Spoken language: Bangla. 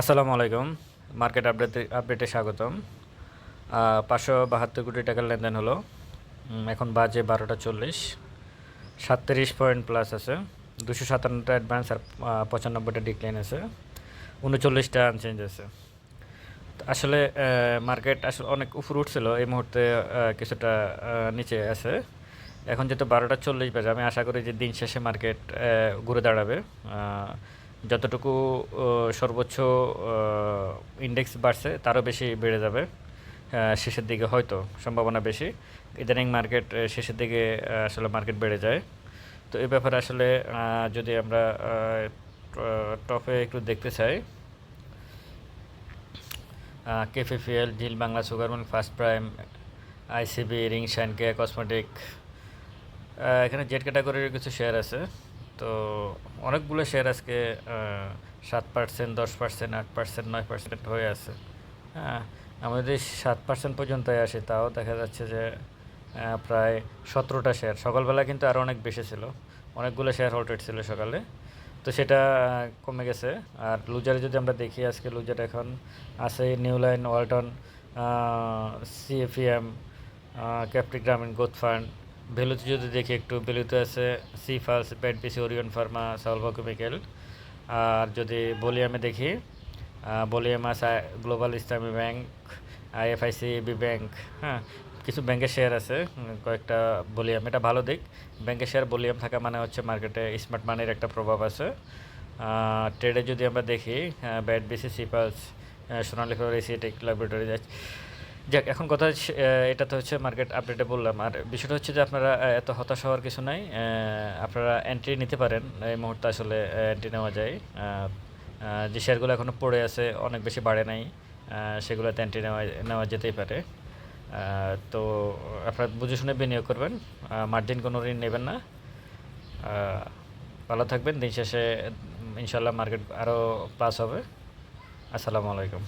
আসসালামু আলাইকুম। মার্কেট আপডেট, আপডেটে স্বাগতম। পাঁচশো বাহাত্তর কোটি টাকার লেনদেন হলো। এখন বাজে বারোটা চল্লিশ। সাতত্রিশ পয়েন্ট প্লাস আছে। দুশো সাতান্নটা অ্যাডভান্স আর পঁচানব্বইটা ডিক্লাইন আছে। উনচল্লিশটা আনচেঞ্জ আছে। আসলে মার্কেট আসলে অনেক উপর উঠছিল। এই মুহূর্তে কিছুটা নিচে আছে। এখন যেহেতু বারোটা চল্লিশ বাজে, আমি আশা করি যে দিন শেষে মার্কেট ঘুরে দাঁড়াবে। যতটুকু সর্বোচ্চ ইন্ডেক্স বাড়ছে, তারও বেশি বেড়ে যাবে। শেষের দিকে হয়তো, সম্ভাবনা বেশি। ইদানিং মার্কেট শেষের দিকে আসলে মার্কেট বেড়ে যায়। তো এই ব্যাপারে আসলে যদি আমরা টপে একটু দেখতে চাই কেফিফিএল জিল বাংলা সুগারমন ফার্স্ট প্রাইম আইসিবি রিং কে কসমেটিক এখানে জেড ক্যাটাগরির কিছু শেয়ার আছে। তো অনেকগুলো শেয়ার আজকে সাত পার্সেন্ট দশ পার্সেন্ট আট পার্সেন্ট নয় পার্সেন্ট হয়ে আছে। হ্যাঁ আমরা যদি সাত পার্সেন্ট পর্যন্ত আসি, তাও দেখা যাচ্ছে যে প্রায় সতেরোটা শেয়ার সকালবেলা কিন্তু আরও অনেক বেশি ছিল। অনেকগুলো শেয়ার হোল্ডেড ছিল সকালে। তো সেটা কমে গেছে। আর লুজারে যদি আমরা দেখি, আজকে লুজার এখন আছে নিউ লাইন ওয়ালটন সিএফিএম ক্যাপ্টি গ্রামীণ গোথ ফান্ড ভ্যালুতে যদি দেখি একটু ভ্যালুতে আছে সি ব্যাট বিসি ওরিয়ন ফার্মা সালভা কেমিক্যাল আর যদি বলিয়ামে দেখি বলিয়াম আছে গ্লোবাল ইসলামী ব্যাংক আইএফআইসি বি ব্যাংক হ্যাঁ কিছু ব্যাংকের শেয়ার আছে কয়েকটা বলিয়াম এটা ভালো দিক। ব্যাংকের শেয়ার বলিয়াম থাকা মানে হচ্ছে মার্কেটে স্মার্ট মানির একটা প্রভাব আছে। ট্রেডে যদি আমরা দেখি ব্যাট বিসি সিপালস সোনালী ফ্লোর এসিটেক ল্যাবরেটরি যাক, এখন কথা এটা তো হচ্ছে মার্কেট আপডেটে বললাম। আর বিষয়টা হচ্ছে যে আপনারা এত হতাশ হওয়ার কিছু নাই। আপনারা এন্ট্রি নিতে পারেন। এই মুহূর্তে আসলে এন্ট্রি নেওয়া যায়। যে শেয়ারগুলো এখনও পড়ে আছে, অনেক বেশি বাড়ে নাই। সেগুলোতে এন্ট্রি নেওয়া নেওয়া যেতেই পারে। তো আপনারা বুঝে শুনে বিনিয়োগ করবেন। মার্জিন কোনো ঋণ নেবেন না। ভালো থাকবেন। দিন শেষে ইনশাল্লাহ মার্কেট আরও প্লাস হবে। আসসালামু আলাইকুম।